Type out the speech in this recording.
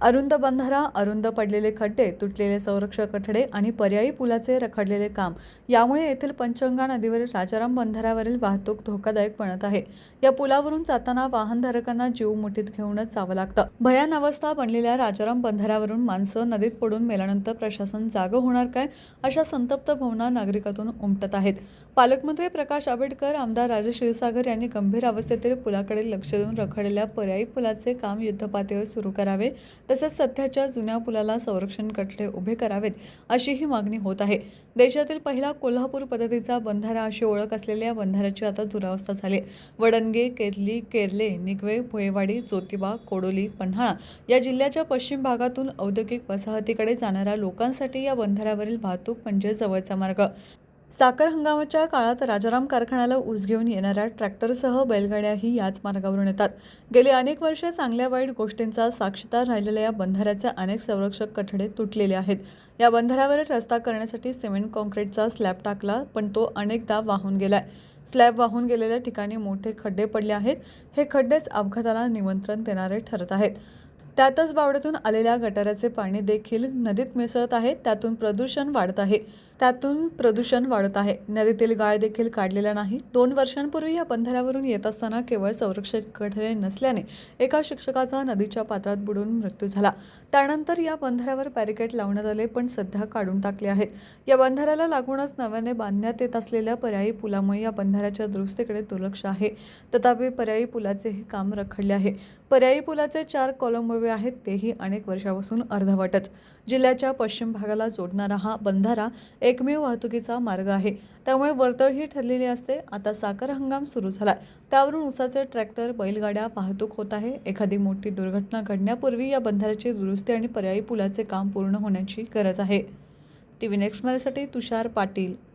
अरुंद बंधारा अरुंद पडलेले खड्डे तुटलेले संरक्षक कठडे आणि पर्यायी पुलाचे रखडलेले काम. यामुळे येथील पंचगंगा नदीवरील राजाराम बंधाऱ्यावरील वाहतूक धोकादायक बनत आहे. या पुलावरून जाताना वाहनधारकांना जीव मुठीत घेऊनच जावं लागतं. भयान अवस्था बनलेल्या राजाराम बंधाऱ्यावरून माणसं नदीत पडून मेल्यानंतर प्रशासन जागं होणार काय अशा संतप्त भावना नागरिकातून उमटत आहेत. पालकमंत्री प्रकाश आंबेडकर आमदार राजे क्षीरसागर यांनी गंभीर अवस्थेतील पुलाकडे लक्ष देऊन रखडलेल्या पर्यायी पुलाचे काम युद्धपातळीवर सुरू करावे तसेच सध्याच्या जुन्या पुलाला संरक्षण कठडे उभे करावेत अशीही मागणी होत आहे. देशातील पहिला कोल्हापूर पद्धतीचा बंधारा अशी ओळख असलेल्या बंधाऱ्याची आता दुरावस्था झाली. वडणगे केरली केरले निगवे भोयवाडी ज्योतिबा कोडोली पन्हाळा या जिल्ह्याच्या पश्चिम भागातून औद्योगिक वसाहतीकडे जाणाऱ्या लोकांसाठी या बंधाऱ्यावरील वाहतूक म्हणजे जवळचा मार्ग. साखर हंगामाच्या काळात राजाराम कारखान्याला ऊस घेऊन येणाऱ्या ट्रॅक्टरसह बैलगाड्याही याच मार्गावरून येतात. गेली अनेक वर्षे चांगल्या वाईट गोष्टींचा साक्षीदार राहिलेल्या या बंधाऱ्याचे अनेक संरक्षक कठडे तुटलेले आहेत. या बंधाऱ्यावर रस्ता करण्यासाठी सिमेंट कॉन्क्रीटचा स्लॅब टाकला पण तो अनेकदा वाहून गेलाय. स्लॅब वाहून गेलेल्या ठिकाणी मोठे खड्डे पडले आहेत. हे खड्डेच अपघाताला निमंत्रण देणारे ठरत आहेत. त्यातच बावड्यातून आलेल्या गटाराचे पाणी देखील नदीत मिसळत आहे. त्यातून प्रदूषण वाढत आहे. त्यातून प्रदूषण वाढत आहे. नदीतील गाळ देखील काढलेला नाही. दोन वर्षांपूर्वी या बंधाऱ्यावरून येत असताना केवळ संरक्षित कठडे नसल्याने एका शिक्षकाचा नदीच्या पात्रात बुडून मृत्यू झाला. त्यानंतर या बंधाऱ्यावर बॅरिकेड लावण्यात आले पण सध्या काढून टाकले आहेत. या बंधाऱ्याला लागूनच नव्याने बांधण्यात येत असलेल्या पर्यायी पुलामुळे या बंधाऱ्याच्या दुरुस्तीकडे दुर्लक्ष आहे. तथापि पर्यायी पुलाचे हे काम रखडले आहे. पर्यायी पुलाचे चार कॉलम उभे आहेत तेही अनेक वर्षापासून अर्धवटच. जिल्ह्याच्या पश्चिम भागाला जोडणारा हा बंधारा एकमेव वाहतुकीचा मार्ग आहे. त्यामुळे वर्तळ ही ठरलेली असते. आता साखर हंगाम सुरू झाला त्यावरून उसाचे ट्रॅक्टर बैलगाड्या वाहतूक होत आहे. एखादी मोठी दुर्घटना घडण्यापूर्वी या बंधाऱ्याची दुरुस्ती आणि पर्यायी पुलाचे काम पूर्ण होण्याची गरज आहे. टी व्ही नेक्स्ट मराठीसाठी तुषार पाटील.